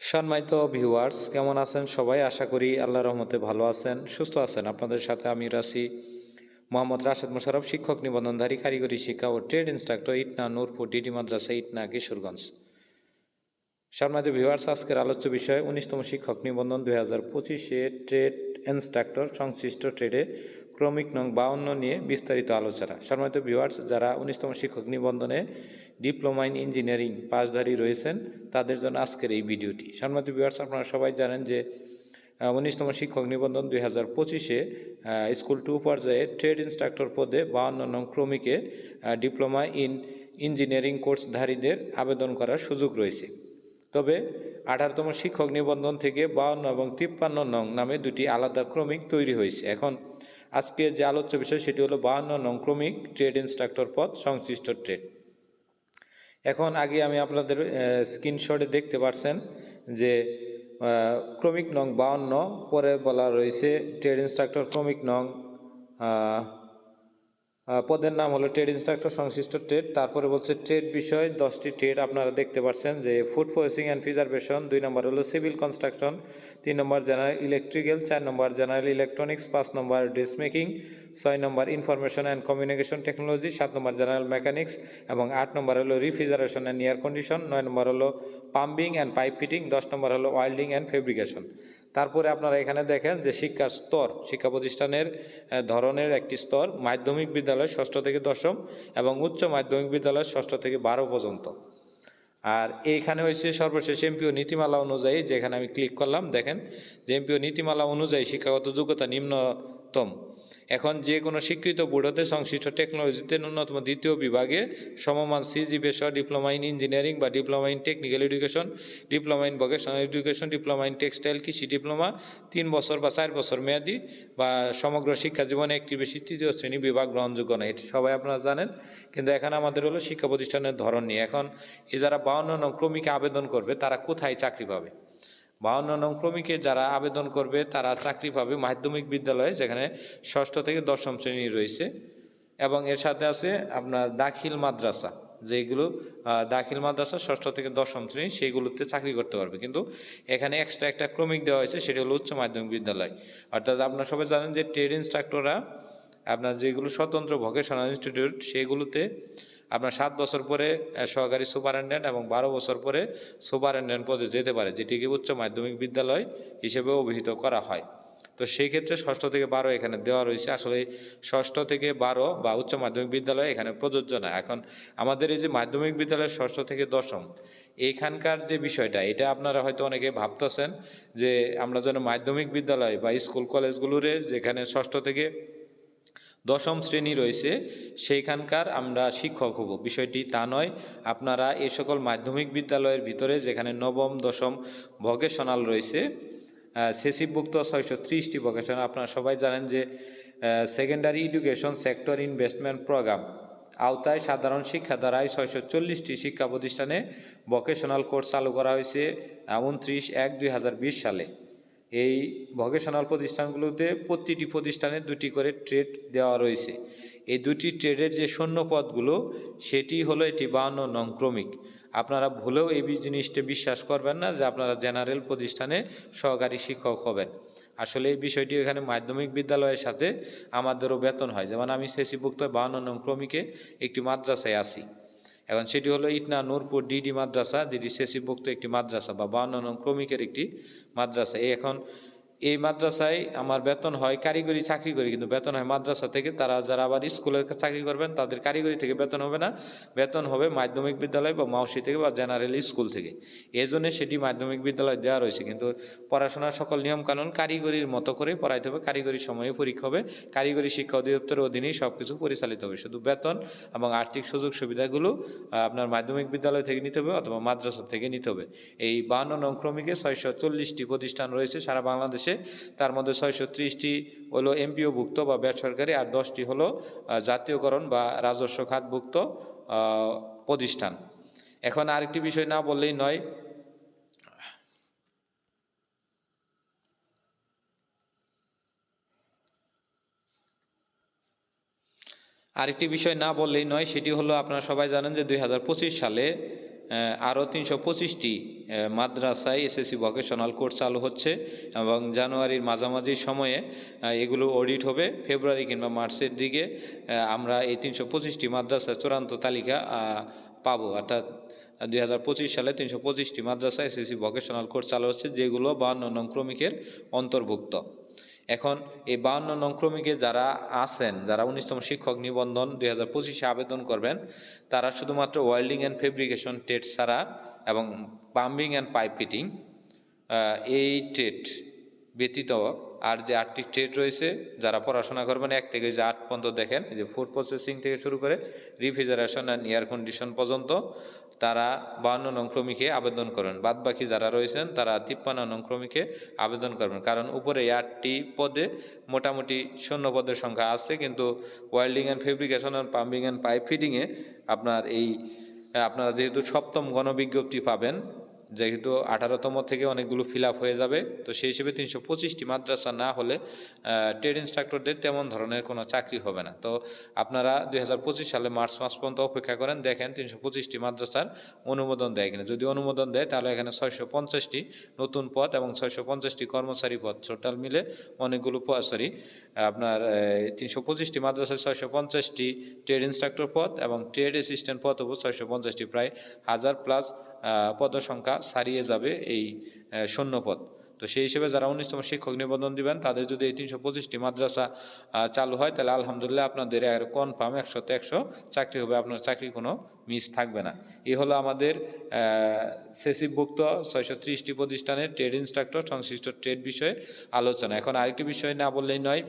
সম্মানিত ভিউয়ার্স কেমন আছেন সবাই? আশা করি আল্লাহ রহমতে ভালো আছেন, সুস্থ আছেন। আপনাদের সাথে আমি রাশি মোহাম্মদ রাশেদ মোশারফ শিক্ষক নিবন্ধনধারী, কারিগরি শিক্ষা ও trade instructor, Itna Nurpur, DD Madrasa, Itna, Kishoreganj. সম্মানিত ভিউয়ার্স আজকের আলোচ্য বিষয়, উনিশতম শিক্ষক নিবন্ধন দুই হাজার পঁচিশে ট্রেড ইনস্ট্রাক্টর, সংশ্লিষ্ট ট্রেডে ক্রমিক নং বাউন্ন নিয়ে বিস্তারিত আলোচনা। সম্মানিত ভিউয়ার্স যারা উনিশতম শিক্ষক নিবন্ধনে ডিপ্লোমা ইন ইঞ্জিনিয়ারিং পাশধারী রয়েছেন, তাদের জন্য আজকের এই ভিডিওটি। সম্মানিত ভিউয়ার্স আপনারা সবাই জানেন যে উনিশতম শিক্ষক নিবন্ধন দুই হাজার পঁচিশে স্কুল টু পর্যায়ে ট্রেড ইনস্ট্রাক্টর পদে বাউন্ন নং ক্রমিকে ডিপ্লোমা ইন ইঞ্জিনিয়ারিং কোর্সধারীদের আবেদন করার সুযোগ রয়েছে। তবে আঠারোতম শিক্ষক নিবন্ধন থেকে বাউন্ন এবং তিপ্পান্ন নং নামে দুটি আলাদা ক্রমিক তৈরি হয়েছে। এখন আজকে যে আলোচ্য বিষয়, সেটি হলো বাউন্ন নং ক্রমিক ট্রেড ইনস্ট্রাক্টর পদ সংশ্লিষ্ট ট্রেড এখন আগে আমি আপনাদের স্ক্রিনশটে দেখতে পারছেন যে ক্রমিক নং বাউন্ন, পরে বলা রয়েছে ট্রেড ইনস্ট্রাক্টর ক্রমিক নং পদের নাম হলো ট্রেড ইনস্ট্রাক্টর, সংশ্লিষ্ট ট্রেড। তারপরে বলছে ট্রেড বিষয়, দশটি ট্রেড আপনারা দেখতে পাচ্ছেন যে ফুড প্রসেসিং অ্যান্ড প্রিজার্ভেশন, দুই নম্বর হলো সিভিল কনস্ট্রাকশন, তিন নম্বর জেনারেল ইলেকট্রিক্যাল, চার নম্বর জেনারেল ইলেকট্রনিক্স, পাঁচ নম্বর ড্রেস মেকিং, ছয় নম্বর ইনফরমেশন অ্যান্ড কমিউনিকেশন টেকনোলজি, সাত নম্বর জেনারেল মেকানিক্স এবং আট নম্বর হলো রিফ্রিজারেশন অ্যান্ড এয়ার কন্ডিশন, নয় নম্বর হলো পাম্পিং অ্যান্ড পাইপ ফিটিং, দশ নম্বর হলো ওয়েল্ডিং অ্যান্ড ফেব্রিকেশন। তারপরে আপনারা এখানে দেখেন যে শিক্ষার স্তর শিক্ষা প্রতিষ্ঠানের ধরনের একটি স্তর, মাধ্যমিক বিদ্যালয় ষষ্ঠ থেকে দশম এবং উচ্চ মাধ্যমিক বিদ্যালয় ষষ্ঠ থেকে বারো পর্যন্ত। আর এইখানে হয়েছে সর্বশেষ এমপিও নীতিমালা অনুযায়ী, যেখানে আমি ক্লিক করলাম, দেখেন যে এমপিও নীতিমালা অনুযায়ী শিক্ষাগত যোগ্যতা নিম্নতম। এখন যে কোনো স্বীকৃত বোর্ডতে সংশ্লিষ্ট টেকনোলজিতে ন্যূনতম দ্বিতীয় বিভাগে সমমান সিজিপি সহ ডিপ্লোমা ইন ইঞ্জিনিয়ারিং বা diploma in technical education, diploma in vocational education, diploma in textile কৃষি ডিপ্লোমা, তিন বছর বা চার বছর মেয়াদি বা সমগ্র শিক্ষা জীবনে একটি বেশি তৃতীয় শ্রেণি বিভাগ গ্রহণযোগ্য নয়। এটি সবাই আপনারা জানেন, কিন্তু এখানে আমাদের হলো শিক্ষা প্রতিষ্ঠানের ধরন নিয়ে। এখন এ যারা বাউন্ন নং ক্রমিকে আবেদন করবে, তারা কোথায় চাকরি পাবে? বাউন্ন নং ক্রমিকে যারা আবেদন করবে, তারা চাকরি পাবে মাধ্যমিক বিদ্যালয়ে, যেখানে ষষ্ঠ থেকে দশম শ্রেণি রয়েছে। এবং এর সাথে আছে আপনার দাখিল মাদ্রাসা যেগুলো দাখিল মাদ্রাসা, ষষ্ঠ থেকে দশম শ্রেণি, সেইগুলোতে চাকরি করতে পারবে। কিন্তু এখানে এক্সট্রা একটা ক্রমিক দেওয়া হয়েছে, সেটি হলো উচ্চ মাধ্যমিক বিদ্যালয়। অর্থাৎ আপনারা সবাই জানেন যে ট্রেড ইনস্ট্রাক্টররা আপনার যেগুলো স্বতন্ত্র ভোকেশনাল ইনস্টিটিউট সেগুলোতে আপনার সাত বছর পরে সহকারী সুপারিনটেন্ডেন্ট এবং বারো বছর পরে সুপারিনটেন্ডেন্ট পদে যেতে পারে যেটিকে উচ্চ মাধ্যমিক বিদ্যালয় হিসেবে অভিহিত করা হয়। তো সেই ক্ষেত্রে ষষ্ঠ থেকে বারো এখানে দেওয়া রয়েছে। আসলে ষষ্ঠ থেকে বারো বা উচ্চ মাধ্যমিক বিদ্যালয় এখানে প্রযোজ্য না। এখন আমাদের এই যে মাধ্যমিক বিদ্যালয় ষষ্ঠ থেকে দশম, এখানকার যে বিষয়টা, এটা আপনারা হয়তো অনেকে ভাবতেছেন যে আমরা যেন মাধ্যমিক বিদ্যালয় বা স্কুল কলেজগুলোরে যেখানে ষষ্ঠ থেকে দশম শ্রেণি রয়েছে, সেইখানকার আমরা শিক্ষক হব। বিষয়টি তা নয়, আপনারা এ সকল মাধ্যমিক বিদ্যালয়ের ভিতরে যেখানে নবম, দশম ভোকেশনাল রয়েছে সেসিভুক্ত ছয়শো ত্রিশটি ভোকেশনাল আপনারা সবাই জানেন যে secondary education sector investment programme আওতায় সাধারণ শিক্ষা দ্বারায় ছয়শো চল্লিশটি শিক্ষা প্রতিষ্ঠানে ভোকেশনাল কোর্স চালু করা হয়েছে উনত্রিশ এক দুই সালে। এই ভকেশনাল প্রতিষ্ঠানগুলোতে প্রতিটি প্রতিষ্ঠানে দুটি করে ট্রেড দেওয়া রয়েছে। এই দুটি ট্রেডের যে শূন্য পদগুলো সেটি হলো এটি বাউন্ন নং ক্রমিক। আপনারা ভুলেও এই জিনিসটা বিশ্বাস করবেন না যে আপনারা জেনারেল প্রতিষ্ঠানে সহকারী শিক্ষক হবেন। আসলে এই বিষয়টি এখানে মাধ্যমিক বিদ্যালয়ের সাথে আমাদেরও বেতন হয়। যেমন আমি শেষিভুক্ত বাউন্ন নং ক্রমিকে একটি মাদ্রাসায় আছি। এখন সেটি হলো ইটনা নূরপুর ডিডি মাদ্রাসা, যেটি শেষিভুক্ত একটি মাদ্রাসা বা বাউন্ন নং ক্রমিকের একটি মাদ্রাসা। এই এখন এই মাদ্রাসায় আমার বেতন হয় কারিগরি চাকরি করি, কিন্তু বেতন হয় মাদ্রাসা থেকে। তারা যারা আবার স্কুলে চাকরি করবেন, তাদের কারিগরি থেকে বেতন হবে না। বেতন হবে মাধ্যমিক বিদ্যালয় বা মাউসি থেকে বা জেনারেল স্কুল থেকে। এই জন্য সেটি মাধ্যমিক বিদ্যালয় দেওয়া রয়েছে। কিন্তু পড়াশোনার সকল নিয়মকানুন কারিগরির মতো করে পড়াইতে হবে। কারিগরি সময়ে পরীক্ষা হবে। কারিগরি শিক্ষা অধিদপ্তরের অধীনেই সব কিছু পরিচালিত হবে। শুধু বেতন এবং আর্থিক সুযোগ সুবিধাগুলো আপনার মাধ্যমিক বিদ্যালয় থেকে নিতে হবে অথবা মাদ্রাসা থেকে নিতে হবে। এই বান্ন নং ক্রমিকে ছয়শো চল্লিশটি প্রতিষ্ঠান রয়েছে সারা বাংলাদেশে। তার মধ্যে ছয়শো ত্রিশটি হলো এমপিওভুক্ত বা বেসরকারি আর দশটি হলো জাতীয়করণ বা রাজস্ব খাতভুক্ত প্রতিষ্ঠান। এখন আরেকটি বিষয় না বললেই নয়, আরেকটি বিষয় না বললেই নয়, সেটি হলো আপনারা সবাই জানেন যে দুই হাজার পঁচিশ সালে আরও তিনশো পঁচিশটি মাদ্রাসায় এসএসসি ভোকেশনাল কোর্স চালু হচ্ছে এবং জানুয়ারির মাঝামাঝি সময়ে এগুলো অডিট হবে। ফেব্রুয়ারি কিংবা মার্চের দিকে আমরা এই তিনশো পঁচিশটি মাদ্রাসার চূড়ান্ত তালিকা পাবো। অর্থাৎ দুই হাজার পঁচিশ সালে তিনশো পঁচিশটি মাদ্রাসা এসএসসি ভোকেশনাল কোর্স চালু হচ্ছে, যেগুলো বাহান্ন নং ক্রমিকের অন্তর্ভুক্ত। এখন এই বাহান্ন নং ক্রমিকে যারা আছেন, যারা উনিশতম শিক্ষক নিবন্ধন দুই হাজার পঁচিশে আবেদন করবেন, তারা শুধুমাত্র ওয়েল্ডিং অ্যান্ড ফেব্রিকেশন ট্রেড ছাড়া এবং পাম্পিং অ্যান্ড পাইপ ফিটিং এই ট্রেড ব্যতীত আর যে আটটি ট্রেড রয়েছে, যারা পড়াশোনা করবেন, এক থেকে যে আট পর্যন্ত দেখেন যে ফুড প্রসেসিং থেকে শুরু করে রিফ্রিজারেশন অ্যান্ড এয়ার কন্ডিশন পর্যন্ত তারা বাহান্ন নং ক্রমিকে আবেদন করেন। বাদ বাকি যারা রয়েছেন, তারা তিপ্পান্ন নং ক্রমিকে আবেদন করবেন। কারণ উপরে আটটি পদে মোটামুটি শূন্য পদের সংখ্যা আছে, কিন্তু welding and fabrication and pumping and pipe ফিটিংয়ে আপনার এই, আপনারা যেহেতু সপ্তম গণবিজ্ঞপ্তি পাবেন যেহেতু আঠারোতম থেকে অনেকগুলো ফিল হয়ে যাবে, তো সেই হিসেবে তিনশো পঁচিশটি মাদ্রাসা না হলে ট্রেড ইনস্ট্রাক্টরদের তেমন ধরনের কোনো চাকরি হবে না। তো আপনারা দুই হাজার পঁচিশ সালে মার্চ মাস পর্যন্ত অপেক্ষা করেন, দেখেন তিনশো পঁচিশটি মাদ্রাসার অনুমোদন দেয় কিনা। যদি অনুমোদন দেয়, তাহলে এখানে ছয়শো পঞ্চাশটি নতুন পদ এবং ছয়শো পঞ্চাশটি কর্মচারী পদ টোটাল মিলে অনেকগুলো সরি আপনার তিনশো পঁচিশটি মাদ্রাসায় ছয়শো পঞ্চাশটি ট্রেড ইনস্ট্রাক্টর পদ এবং ট্রেড অ্যাসিস্ট্যান্ট পদ হব ছয়শো পঞ্চাশটি। প্রায় হাজার প্লাস পদ সংখ্যা ছাড়িয়ে যাবে এই আহ, শূন্য পদ তো সেই হিসেবে যারা উনিশতম শিক্ষক নিবন্ধন দিবেন তাদের যদি এই তিনশো পঁচিশটি মাদ্রাসা চালু হয় তাহলে আলহামদুলিল্লাহ আপনাদের আর কনফার্ম একশোতে একশো চাকরি হবে আপনার চাকরি কোনো মিস থাকবে না। এই হলো আমাদের সেসিভুক্ত ছয়শো ত্রিশটি প্রতিষ্ঠানের ট্রেড ইনস্ট্রাক্টর সংশ্লিষ্ট ট্রেড বিষয়ে আলোচনা। এখন আরেকটি বিষয় না বললেই নয়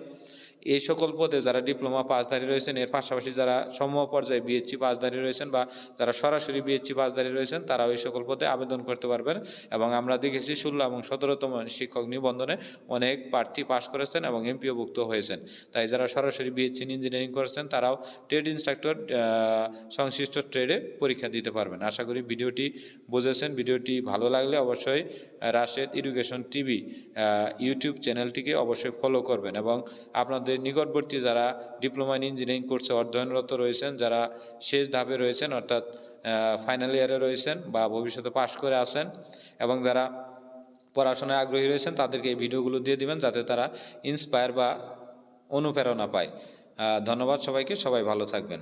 এই সকল পদে যারা ডিপ্লোমা পাসধারী রয়েছেন, এর পাশাপাশি যারা সম পর্যায়ে বিএসসি পাসধারী রয়েছেন বা যারা সরাসরি বিএসসি পাসধারী রয়েছেন তারা ওই সকল পদে আবেদন করতে পারবেন। এবং আমরা দেখেছি ষোলো এবং সতেরোতম শিক্ষক নিবন্ধনে অনেক প্রার্থী পাশ করেছেন এবং এমপিওভুক্ত হয়েছেন। তাই যারা সরাসরি বিএসসি ইঞ্জিনিয়ারিং করেছেন, তারাও ট্রেড ইনস্ট্রাক্টর সংশ্লিষ্ট ট্রেডে পরীক্ষা দিতে পারবেন। আশা করি ভিডিওটি বুঝেছেন। ভিডিওটি ভালো লাগলে অবশ্যই রাশেদ এডুকেশন টিভি ইউটিউব চ্যানেলটিকে অবশ্যই ফলো করবেন। এবং আপনাদের নিকটবর্তী যারা ডিপ্লোমা ইন ইঞ্জিনিয়ারিং কোর্সে অধ্যয়নরত রয়েছেন, যারা শেষ ধাপে রয়েছেন, অর্থাৎ ফাইনাল ইয়ারে রয়েছেন বা ভবিষ্যতে পাশ করে আসেন এবং যারা পড়াশোনায় আগ্রহী রয়েছেন, তাদেরকে এই ভিডিওগুলো দিয়ে দিবেন যাতে তারা ইন্সপায়ার বা অনুপ্রেরণা পায়। ধন্যবাদ সবাইকে, সবাই ভালো থাকবেন।